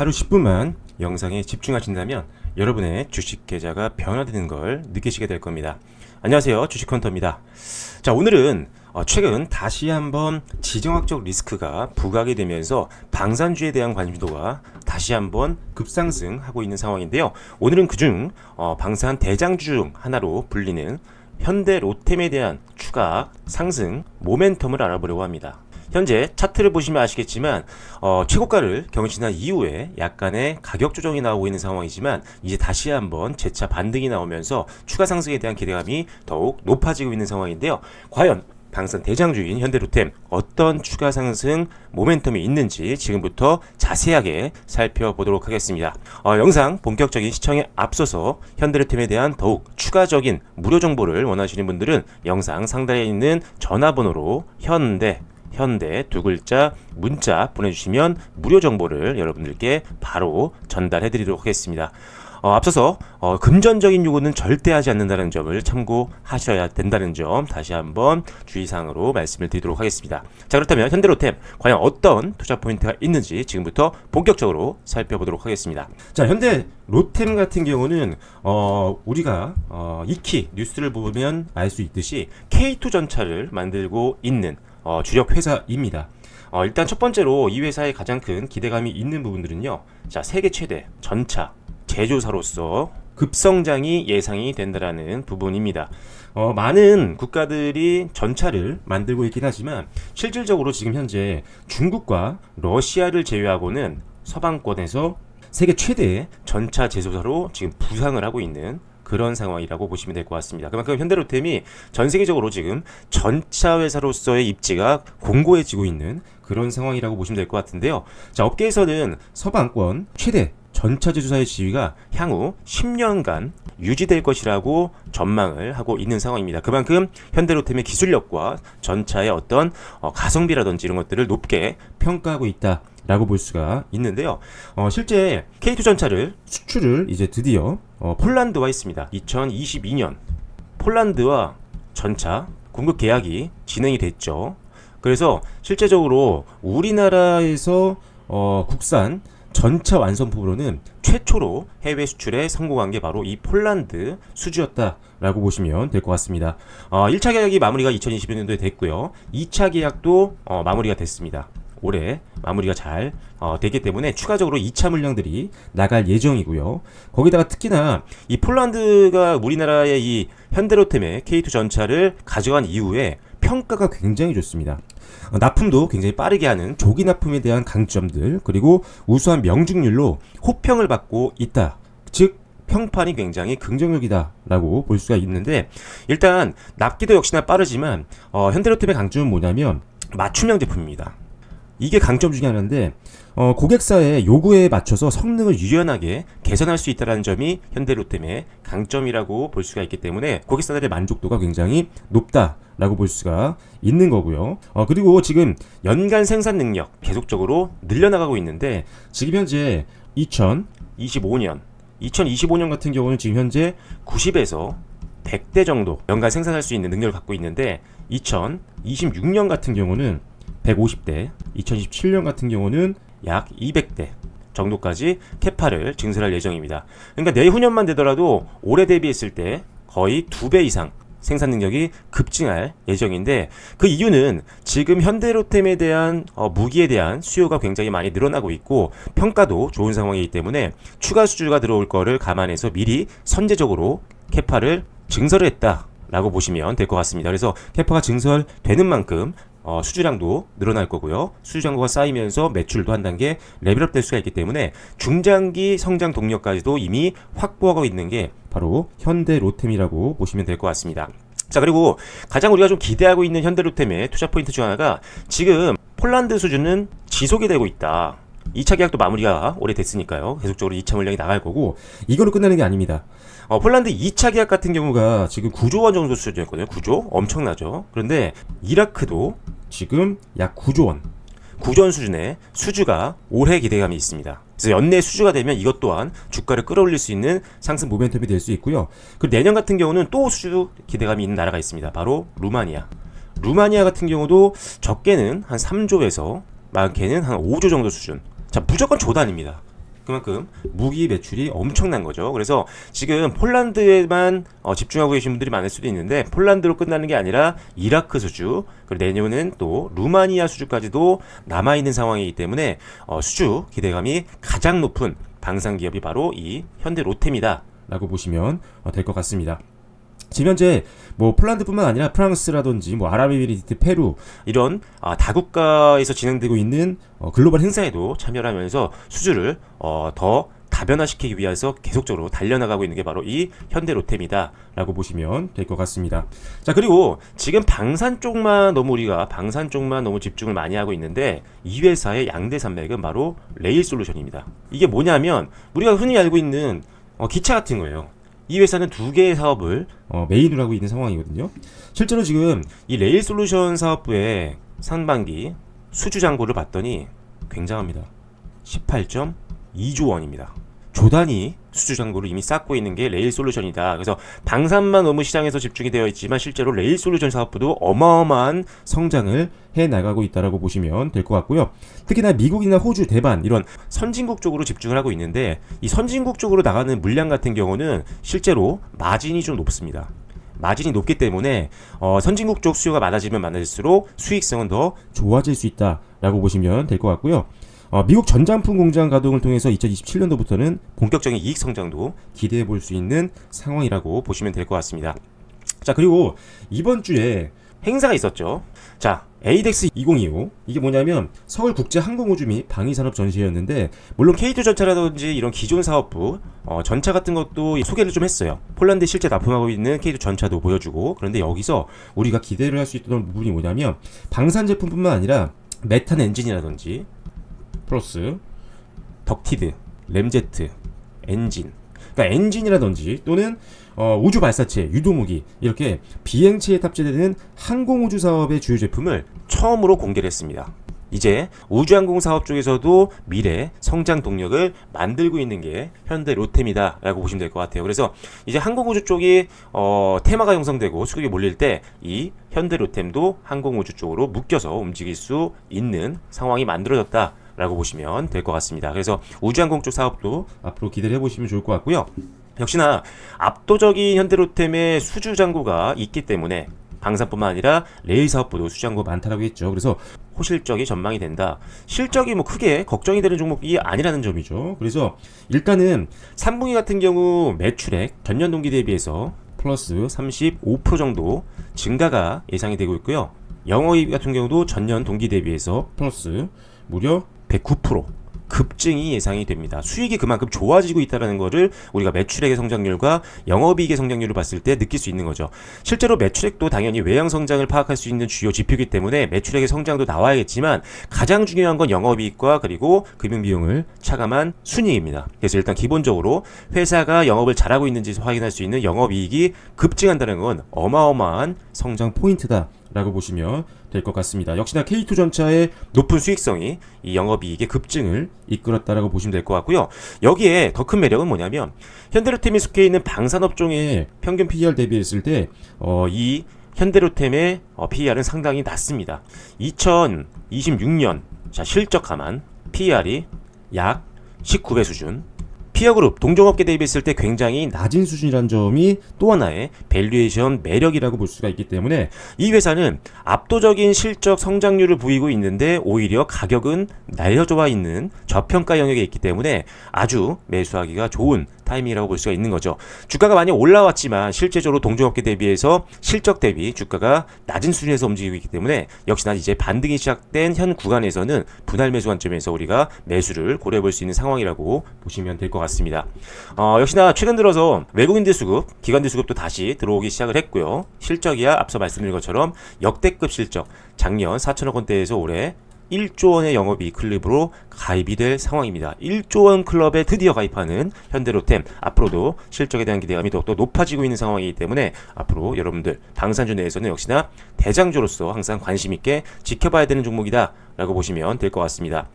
하루 10분만 영상에 집중하신다면 여러분의 주식 계좌가 변화되는 걸 느끼시게 될 겁니다. 안녕하세요. 주식헌터입니다. 자, 오늘은 어, 최근 다시 한번 지정학적 리스크가 부각이 되면서 방산주에 대한 관심도가 다시 한번 급상승하고 있는 상황인데요. 오늘은 그중 어, 방산 대장주 중 하나로 불리는 현대 로템에 대한 추가 상승 모멘텀을 알아보려고 합니다. 현재 차트를 보시면 아시겠지만 어, 최고가를 경신한 이후에 약간의 가격 조정이 나오고 있는 상황이지만 이제 다시 한번 재차 반등이 나오면서 추가 상승에 대한 기대감이 더욱 높아지고 있는 상황인데요. 과연 방산 대장주인 현대로템 어떤 추가 상승 모멘텀이 있는지 지금부터 자세하게 살펴보도록 하겠습니다. 어, 영상 본격적인 시청에 앞서서 현대로템에 대한 더욱 추가적인 무료 정보를 원하시는 분들은 영상 상단에 있는 전화번호로 현대 현대 두 글자 문자 보내주시면 무료 정보를 여러분들께 바로 전달해 드리도록 하겠습니다. 어, 앞서서 어, 금전적인 요구는 절대 하지 않는다는 점을 참고하셔야 된다는 점 다시 한번 주의사항으로 말씀을 드리도록 하겠습니다. 자 그렇다면 현대로템 과연 어떤 투자 포인트가 있는지 지금부터 본격적으로 살펴보도록 하겠습니다. 자 현대 로템 같은 경우는 어, 우리가 어, 익히 뉴스를 보면 알 수 있듯이 K2 전차를 만들고 있는 어, 주력 회사입니다. 어, 일단 첫 번째로 이 회사의 가장 큰 기대감이 있는 부분들은요. 자, 세계 최대 전차 제조사로서 급성장이 예상이 된다라는 부분입니다. 어, 많은 국가들이 전차를 만들고 있긴 하지만 실질적으로 지금 현재 중국과 러시아를 제외하고는 서방권에서 세계 최대의 전차 제조사로 지금 부상을 하고 있는 그런 상황이라고 보시면 될 것 같습니다. 그만큼 현대로템이 전 세계적으로 지금 전차 회사로서의 입지가 공고해지고 있는 그런 상황이라고 보시면 될 것 같은데요. 자, 업계에서는 서방권 최대 전차 제조사의 지위가 향후 10년간 유지될 것이라고 전망을 하고 있는 상황입니다. 그만큼 현대로템의 기술력과 전차의 어떤 어, 가성비라든지 이런 것들을 높게 평가하고 있다. 라고 볼 수가 있는데요. 어, 실제 K2 전차를 수출을 이제 드디어 어, 폴란드와 했습니다. 2022년 폴란드와 전차 공급 계약이 진행이 됐죠. 그래서 실제적으로 우리나라에서 어, 국산 전차 완성품으로는 최초로 해외 수출에 성공한 게 바로 이 폴란드 수주였다라고 보시면 될 것 같습니다. 어, 1차 계약이 마무리가 2020년도에 됐고요. 2차 계약도 어, 마무리가 됐습니다. 올해 마무리가 잘 어, 되기 때문에 추가적으로 2차 물량들이 나갈 예정이고요. 거기다가 특히나 이 폴란드가 우리나라의 이 현대로템의 K2 전차를 가져간 이후에 평가가 굉장히 좋습니다. 어, 납품도 굉장히 빠르게 하는 조기 납품에 대한 강점들 그리고 우수한 명중률로 호평을 받고 있다. 즉 평판이 굉장히 긍정적이다라고 볼 수가 있는데 일단 납기도 역시나 빠르지만 어, 현대로템의 강점은 뭐냐면 맞춤형 제품입니다. 이게 강점 중에 하나인데 어, 고객사의 요구에 맞춰서 성능을 유연하게 개선할 수 있다는 점이 현대로템의 강점이라고 볼 수가 있기 때문에 고객사들의 만족도가 굉장히 높다라고 볼 수가 있는 거고요. 어, 그리고 지금 연간 생산 능력 계속적으로 늘려나가고 있는데 지금 현재 2025년 2025년 같은 경우는 지금 현재 90에서 100대 정도 연간 생산할 수 있는 능력을 갖고 있는데 2026년 같은 경우는 150대, 2027년 같은 경우는 약 200대 정도까지 캐파를 증설할 예정입니다. 그러니까 내후년만 되더라도 올해 대비했을 때 거의 두 배 이상 생산 능력이 급증할 예정인데 그 이유는 지금 현대로템에 대한 어, 무기에 대한 수요가 굉장히 많이 늘어나고 있고 평가도 좋은 상황이기 때문에 추가 수주가 들어올 거를 감안해서 미리 선제적으로 캐파를 증설을 했다 라고 보시면 될 것 같습니다. 그래서 캐파가 증설되는 만큼 어, 수주량도 늘어날 거고요. 수주 잔고가 쌓이면서 매출도 한 단계 레벨업 될 수가 있기 때문에 중장기 성장 동력까지도 이미 확보하고 있는 게 바로 현대 로템이라고 보시면 될 것 같습니다. 자 그리고 가장 우리가 좀 기대하고 있는 현대 로템의 투자 포인트 중 하나가 지금 폴란드 수준은 지속이 되고 있다. 2차 계약도 마무리가 올해 됐으니까요. 계속적으로 2차 물량이 나갈 거고 이걸로 끝나는 게 아닙니다. 어, 폴란드 2차 계약 같은 경우가 지금 9조 원 정도 수준이었거든요. 9조 엄청나죠. 그런데 이라크도 지금 약 9조 원 9조 원 수준의 수주가 올해 기대감이 있습니다. 그래서 연내 수주가 되면 이것 또한 주가를 끌어올릴 수 있는 상승 모멘텀이 될 수 있고요. 그리고 내년 같은 경우는 또 수주 기대감이 있는 나라가 있습니다. 바로 루마니아. 루마니아 같은 경우도 적게는 한 3조에서 많게는 한 5조 정도 수준. 자, 무조건 조단입니다. 그만큼 무기 매출이 엄청난 거죠. 그래서 지금 폴란드에만 어, 집중하고 계신 분들이 많을 수도 있는데 폴란드로 끝나는 게 아니라 이라크 수주 그리고 내년은 또 루마니아 수주까지도 남아 있는 상황이기 때문에 어, 수주 기대감이 가장 높은 방산 기업이 바로 이 현대 롯데입니다라고 보시면 어, 될것 같습니다. 지금 현재 뭐 폴란드뿐만 아니라 프랑스라든지 뭐 아랍에미리트, 페루 이런 아, 다국가에서 진행되고 있는 어, 글로벌 행사에도 참여를 하면서 수주를 어, 더 다변화시키기 위해서 계속적으로 달려나가고 있는 게 바로 이 현대 롯데입니다라고 보시면 될 것 같습니다. 자 그리고 지금 방산 쪽만 너무 우리가 방산 쪽만 너무 집중을 많이 하고 있는데 이 회사의 양대 산맥은 바로 레일 솔루션입니다. 이게 뭐냐면 우리가 흔히 알고 있는 어, 기차 같은 거예요. 이 회사는 두 개의 사업을 어, 메인으로 하고 있는 상황이거든요. 실제로 지금 이 레일 솔루션 사업부의 상반기 수주 잔고를 봤더니 굉장합니다. 18.2조 원입니다. 조단위 수주 잔고를 이미 쌓고 있는 게 레일 솔루션이다. 그래서 방산만 너무 시장에서 집중이 되어 있지만 실제로 레일 솔루션 사업부도 어마어마한 성장을 해 나가고 있다라고 보시면 될 것 같고요. 특히나 미국이나 호주, 대만 이런 선진국 쪽으로 집중을 하고 있는데 이 선진국 쪽으로 나가는 물량 같은 경우는 실제로 마진이 좀 높습니다. 마진이 높기 때문에 어, 선진국 쪽 수요가 많아지면 많아질수록 수익성은 더 좋아질 수 있다라고 보시면 될 것 같고요. 어, 미국 전장품 공장 가동을 통해서 2027년도부터는 본격적인 이익 성장도 기대해 볼 수 있는 상황이라고 보시면 될 것 같습니다. 자, 그리고 이번 주에 행사가 있었죠. 자, 에이덱스 2025 이게 뭐냐면 서울 국제 항공우주 및 방위산업 전시회였는데 물론 K2 전차라든지 이런 기존 사업부 어, 전차 같은 것도 소개를 좀 했어요. 폴란드에 실제 납품하고 있는 K2 전차도 보여주고 그런데 여기서 우리가 기대를 할 수 있던 부분이 뭐냐면 방산 제품뿐만 아니라 메탄 엔진이라든지 플러스 덕티드, 램제트, 엔진 그러니까 엔진이라든지 또는 어, 우주 발사체, 유도무기 이렇게 비행체에 탑재되는 항공우주 사업의 주요 제품을 처음으로 공개를 했습니다. 이제 우주항공 사업 쪽에서도 미래 성장 동력을 만들고 있는 게 현대 롯데입니다라고 보시면 될 것 같아요. 그래서 이제 항공우주 쪽이 어, 테마가 형성되고 수급이 몰릴 때 이 현대 롯템도 항공우주 쪽으로 묶여서 움직일 수 있는 상황이 만들어졌다. 라고 보시면 될 것 같습니다. 그래서 우주항공 쪽 사업도 앞으로 기대를 해보시면 좋을 것 같고요. 역시나 압도적인 현대로템의 수주 잔고가 있기 때문에 방산뿐만 아니라 레일 사업부도 수장고 많다라고 했죠. 그래서 호실적이 전망이 된다. 실적이 뭐 크게 걱정이 되는 종목이 아니라는 점이죠. 그래서 일단은 3분기 같은 경우 매출액 전년 동기 대비해서 플러스 35% 정도 증가가 예상이 되고 있고요. 영업이익 같은 경우도 전년 동기 대비해서 플러스 무려 109% 급증이 예상이 됩니다. 수익이 그만큼 좋아지고 있다는 것을 우리가 매출액의 성장률과 영업이익의 성장률을 봤을 때 느낄 수 있는 거죠. 실제로 매출액도 당연히 외형 성장을 파악할 수 있는 주요 지표이기 때문에 매출액의 성장도 나와야겠지만 가장 중요한 건 영업이익과 그리고 금융비용을 차감한 순이익입니다. 그래서 일단 기본적으로 회사가 영업을 잘하고 있는지 확인할 수 있는 영업이익이 급증한다는 건 어마어마한 성장 포인트다. 라고 보시면 될 것 같습니다. 역시나 K2 전차의 높은 수익성이 이 영업이익의 급증을 이끌었다라고 보시면 될 것 같고요. 여기에 더 큰 매력은 뭐냐면 현대로템이 속해 있는 방산업종의 평균 PER 대비했을 때 어, 이 현대로템의 어, PER은 상당히 낮습니다. 2026년 자 실적 하만 PER이 약 19배 수준, 피어그룹 동종업계 대비했을 때 굉장히 낮은 수준이라는 점이 또 하나의 밸류에이션 매력이라고 볼 수가 있기 때문에 이 회사는 압도적인 실적 성장률을 보이고 있는데 오히려 가격은 날려져 있는 저평가 영역에 있기 때문에 아주 매수하기가 좋은 타이밍이라고 볼 수가 있는 거죠. 주가가 많이 올라왔지만 실제적으로 동종업계 대비해서 실적 대비 주가가 낮은 수준에서 움직이고 있기 때문에 역시나 이제 반등이 시작된 현 구간에서는 분할 매수 관점에서 우리가 매수를 고려해 볼 수 있는 상황이라고 보시면 될 것 같습니다. 어, 역시나 최근 들어서 외국인들 수급, 기관들 수급도 다시 들어오기 시작을 했고요. 실적이야 앞서 말씀드린 것처럼 역대급 실적 작년 4천억 원대에서 올해 1조 원의 영업이익 클립으로 가입이 될 상황입니다. 1조 원 클럽에 드디어 가입하는 현대로템 앞으로도 실적에 대한 기대감이 더욱더 높아지고 있는 상황이기 때문에 앞으로 여러분들 방산주 내에서는 역시나 대장주로서 항상 관심 있게 지켜봐야 되는 종목이다 라고 보시면 될 것 같습니다.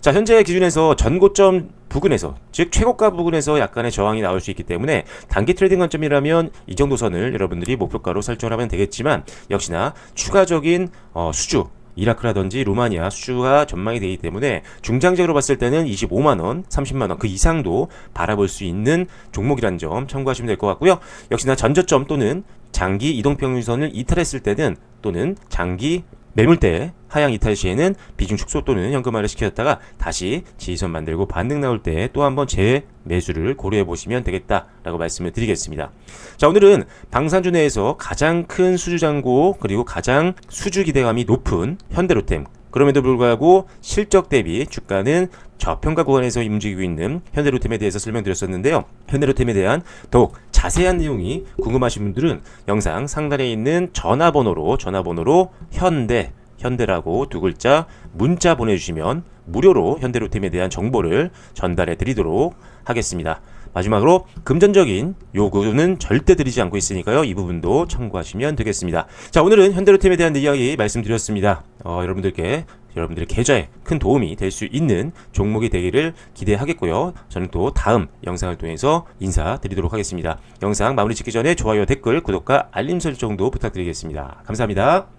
자 현재 기준에서 전고점 부근에서 즉 최고가 부근에서 약간의 저항이 나올 수 있기 때문에 단기 트레이딩 관점이라면 이 정도 선을 여러분들이 목표가로 설정하면 되겠지만 역시나 추가적인 어, 수주 이라크라든지 루마니아 수주가 전망이 되기 때문에 중장기적으로 봤을 때는 25만 원, 30만 원 그 이상도 바라볼 수 있는 종목이라는 점 참고하시면 될 것 같고요. 역시나 전저점 또는 장기 이동평균선을 이탈했을 때는 또는 장기 매물대 하향 이탈 시에는 비중 축소 또는 현금화를 시켰다가 다시 지지선 만들고 반등 나올 때 또 한번 재매수를 고려해 보시면 되겠다라고 말씀을 드리겠습니다. 자 오늘은 방산주 내에서 가장 큰 수주 잔고 그리고 가장 수주 기대감이 높은 현대로템 그럼에도 불구하고 실적 대비 주가는 저평가 구간에서 움직이고 있는 현대로템에 대해서 설명드렸었는데요. 현대로템에 대한 더욱 자세한 내용이 궁금하신 분들은 영상 상단에 있는 전화번호로 전화번호로 현대 현대라고 두 글자 문자 보내주시면 무료로 현대로템에 대한 정보를 전달해 드리도록 하겠습니다. 마지막으로 금전적인 요구는 절대 드리지 않고 있으니까요. 이 부분도 참고하시면 되겠습니다. 자, 오늘은 현대로템에 대한 이야기 말씀드렸습니다. 어, 여러분들께 여러분들의 계좌에 큰 도움이 될 수 있는 종목이 되기를 기대하겠고요. 저는 또 다음 영상을 통해서 인사드리도록 하겠습니다. 영상 마무리 짓기 전에 좋아요, 댓글, 구독과 알림 설정도 부탁드리겠습니다. 감사합니다.